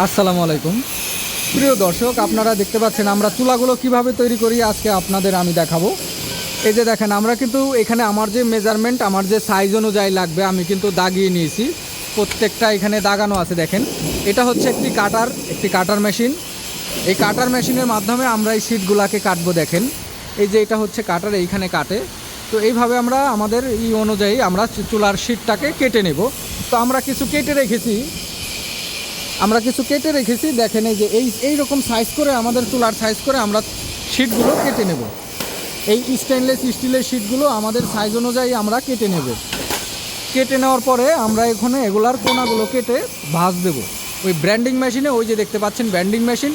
আসসালামু আলাইকুম। প্রিয় দর্শক, আপনারা দেখতে পাচ্ছেন আমরা চুলাগুলো কীভাবে তৈরি করি, আজকে আপনাদের আমি দেখাবো। এই যে দেখেন, আমরা কিন্তু এখানে আমার যে মেজারমেন্ট আমার যে সাইজ অনুযায়ী লাগবে, আমি কিন্তু দাগিয়ে নিয়েছি। প্রত্যেকটা এখানে দাগানো আছে, দেখেন। এটা হচ্ছে একটি কাটার একটি কাটার মেশিন এই কাটার মেশিনের মাধ্যমে আমরা এই সিটগুলাকে কাটবো, দেখেন। এই যে এটা হচ্ছে কাটার, এইখানে কাটে। তো এইভাবে আমরা আমাদের ই অনুযায়ী আমরা চুলার সিটটাকে কেটে নেব। তো আমরা কিছু কেটে রেখেছি। আমরা কিছু কেটে রেখেছি, দেখেন এই যে এই এই রকম সাইজ করে আমাদের চুলার সাইজ করে আমরা শিটগুলো কেটে নেব। এই স্টেনলেস স্টিলের শিটগুলো আমাদের সাইজ অনুযায়ী আমরা কেটে নেব। কেটে নেওয়ার পরে আমরা এখানে এগুলার কোনাগুলো কেটে ভাঁজ দেব। ওই ব্র্যান্ডিং মেশিনে ওই যে দেখতে পাচ্ছেন ব্যান্ডিং মেশিন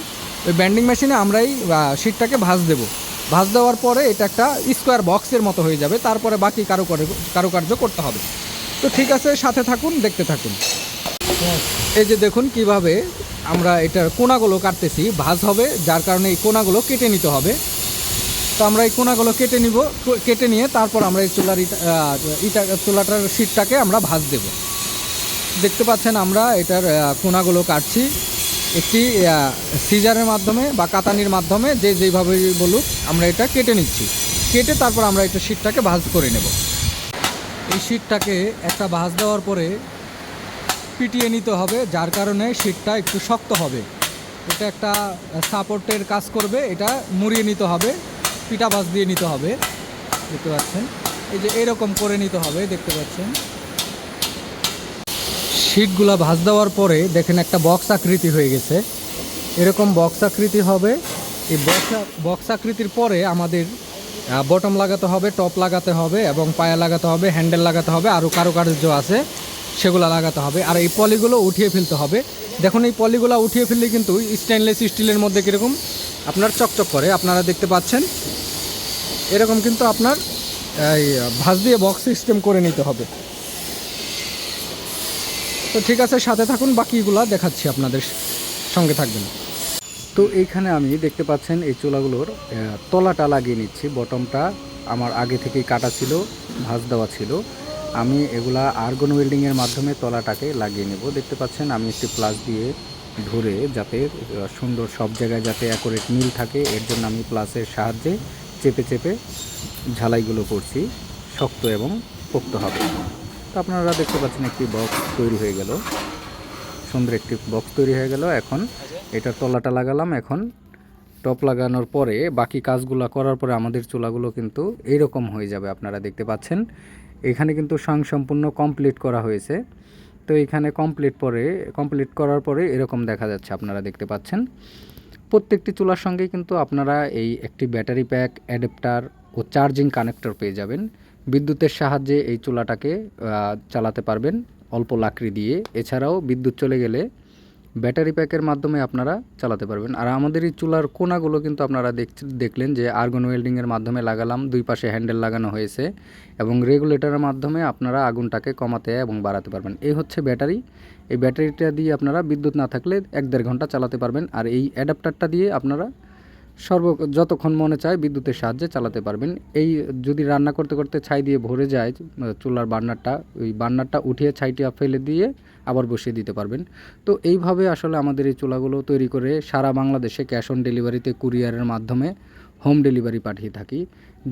ওই ব্যান্ডিং মেশিনে আমরা এই শিটটাকে ভাঁজ দেব। ভাঁজ দেওয়ার পরে এটা একটা স্কোয়ার বক্সের মতো হয়ে যাবে, তারপরে বাকি কারও কারুকার্য করতে হবে। তো ঠিক আছে, সাথে থাকুন, দেখতে থাকুন। এই যে দেখুন কীভাবে আমরা এটার কোনাগুলো কাটতেছি, ভাঁজ হবে, যার কারণে এই কোনাগুলো কেটে নিতে হবে। তো আমরা এই কোনাগুলো কেটে নিব, কেটে নিয়ে তারপর আমরা এই চুলার ইটা চুলাটার শীটটাকে আমরা ভাঁজ দেব। দেখতে পাচ্ছেন আমরা এটার কোনাগুলো কাটছি। একটি সিজারের মাধ্যমে বা কাতানির মাধ্যমে যে যেভাবে বলুক আমরা এটা কেটে নিচ্ছি। কেটে তারপর আমরা এটা শীটটাকে ভাঁজ করে নেব। এই শীটটাকে একটা ভাঁজ দেওয়ার পরে পিটিয়ে নিতে হবে, যার কারণে শীটটা একটু শক্ত হবে। এটা একটা সাপোর্টের কাজ করবে, এটা মুড়িয়ে নিতে হবে, পিঠা বাস দিয়ে নিতে হবে। দেখতে পাচ্ছেন? এই যে এরকম করে নিতে হবে, দেখতে পাচ্ছেন? শিটগুলা ভাজ দেওয়ার পরে দেখেন একটা বক্স আকৃতি হয়ে গেছে। এরকম বক্স আকৃতি হবে। এই বক্স বক্স আকৃতির পরে আমাদের বটম লাগাতে হবে টপ লাগাতে হবে এবং পায়া লাগাতে হবে হ্যান্ডেল লাগাতে হবে আরও কারুকার্য আছে। সেগুলো লাগাতে হবে আর এই পলিগুলো উঠিয়ে ফেলতে হবে। দেখুন, এই পলিগুলো উঠিয়ে ফেললে কিন্তু স্টেনলেস স্টিলের মধ্যে কীরকম আপনার চকচক করে, আপনারা দেখতে পাচ্ছেন। এরকম কিন্তু আপনার, এই, ভাঁজ দিয়ে বক্স সিস্টেম করে নিতে হবে। তো ঠিক আছে, সাথে থাকুন, বাকিগুলা দেখাচ্ছি আপনাদের সঙ্গে থাকবেন। তো এইখানে আমি দেখতে পাচ্ছেন, এই চোলাগুলোর তলাটা লাগিয়ে নিচ্ছি। বটমটা আমার আগে থেকেই কাটা ছিল, ভাঁজ দেওয়া ছিল। আমি এগুলা আর্গন ওয়েল্ডিংয়ের মাধ্যমে তলাটাকে লাগিয়ে নেব। দেখতে পাচ্ছেন, আমি একটি প্লাস দিয়ে ধরে যাতে সুন্দর সব জায়গায় যাতে অ্যাকোরেট মিল থাকে, এর জন্য আমি প্লাসের সাহায্যে চেপে চেপে ঝালাইগুলো করছি, শক্ত এবং পোক্ত হবে। তো আপনারা দেখতে পাচ্ছেন একটি বক্স তৈরি হয়ে গেল। সুন্দর একটি বক্স তৈরি হয়ে গেল। এখন এটা তলাটা লাগালাম। এখন টপ লাগানোর পরে বাকি কাজগুলো করার পরে আমাদের চুলাগুলো কিন্তু এইরকম হয়ে যাবে। আপনারা দেখতে পাচ্ছেন এখানে কিন্তু স্বয়ং সম্পূর্ণ কমপ্লিট করা হয়েছে। তো এখানে কমপ্লিট পরে কমপ্লিট করার পরে এরকম দেখা যাচ্ছে, আপনারা দেখতে পাচ্ছেন। প্রত্যেকটি চুলার সঙ্গে কিন্তু আপনারা এই একটি ব্যাটারি প্যাক অ্যাডাপ্টার ও চার্জিং কানেক্টর পেয়ে যাবেন। বিদ্যুতের সাহায্যে এই চুলাটাকে চালাতে পারবেন অল্প লাকড়ি দিয়ে। এছাড়াও বিদ্যুৎ চলে গেলে ব্যাটারি প্যাকের মাধ্যমে আপনারা চালাতে পারবেন। আর আমাদের এই চুলার কোনাগুলো কিন্তু আপনারা দেখ- দেখলেন যে আর্গন ওয়েল্ডিংয়ের মাধ্যমে লাগালাম, দুই পাশে হ্যান্ডেল লাগানো হয়েছে এবং রেগুলেটরের মাধ্যমে আপনারা আগুনটাকে কমাতে এবং বাড়াতে পারবেন। এই হচ্ছে ব্যাটারি। এই ব্যাটারিটা দিয়ে আপনারা বিদ্যুৎ না থাকলে এক দেড় ঘণ্টা চালাতে পারবেন। আর এই অ্যাডাপ্টারটা দিয়ে আপনারা সর্ব যতক্ষণ মনে চায় বিদ্যুতের সাহায্যে চালাতে পারবেন। এই যদি রান্না করতে করতে ছাই দিয়ে ভরে যায়, চুলার বার্নারটা, ওই বার্নারটা উঠিয়ে ছাইটা ফেলে দিয়ে আবার বসিয়ে দিতে পারবেন। তো এইভাবে আসলে আমাদের এই চুলাগুলো তৈরি করে সারা বাংলাদেশে ক্যাশ অন ডেলিভারিতে কুরিয়ারের মাধ্যমে হোম ডেলিভারি পাঠিয়ে থাকি।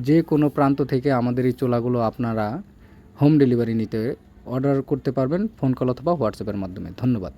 যে কোনো প্রান্ত থেকে আমাদের এই চুলাগুলো আপনারা হোম ডেলিভারি নিতে অর্ডার করতে পারবেন, ফোন কল অথবা হোয়াটসঅ্যাপের মাধ্যমে। ধন্যবাদ।